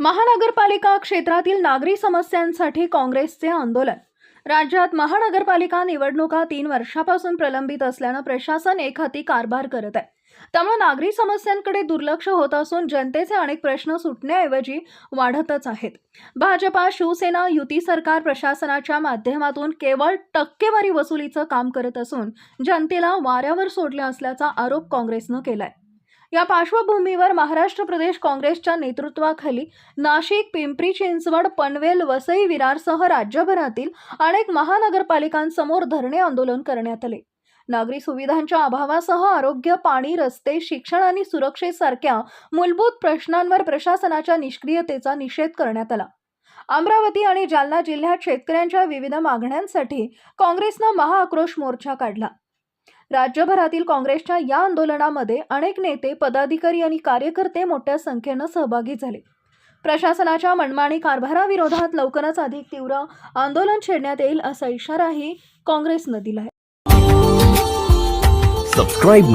महानगरपालिका क्षेत्रातील नागरी समस्यांसाठी काँग्रेसचे आंदोलन. राज्यात महानगरपालिका निवडणुका तीन वर्षापासून प्रलंबित असल्यानं प्रशासन एक हाती कारभार करत आहे. त्यामुळे नागरी समस्यांकडे दुर्लक्ष होत असून जनतेचे अनेक प्रश्न सुटण्याऐवजी वाढतच आहेत. भाजपा शिवसेना युती सरकार प्रशासनाच्या माध्यमातून केवळ टक्केवारी वसुलीचं काम करत असून जनतेला वाऱ्यावर सोडले असल्याचा आरोप काँग्रेसनं केलाय. या पार्श्वभूमीवर महाराष्ट्र प्रदेश काँग्रेसच्या नेतृत्वाखाली नाशिक पिंपरी चिंचवड पनवेल वसई विरारसह राज्यभरातील अनेक महानगरपालिकांसमोर धरणे आंदोलन करण्यात आले. नागरी सुविधांच्या अभावासह आरोग्य पाणी रस्ते शिक्षण आणि सुरक्षेसारख्या मूलभूत प्रश्नांवर प्रशासनाच्या निष्क्रियतेचा निषेध करण्यात आला. अमरावती आणि जालना जिल्ह्यात शेतकऱ्यांच्या विविध मागण्यांसाठी काँग्रेसनं महाआक्रोश मोर्चा काढला. राज्यभरातील काँग्रेसच्या या आंदोलनामध्ये अनेक नेते पदाधिकारी आणि कार्यकर्ते मोठ्या संख्येनं सहभागी झाले. प्रशासनाच्या मनमानी कारभाराविरोधात लवकरच अधिक तीव्र आंदोलन छेडण्यात येईल असा इशाराही काँग्रेसनं दिला आहे. Subscribe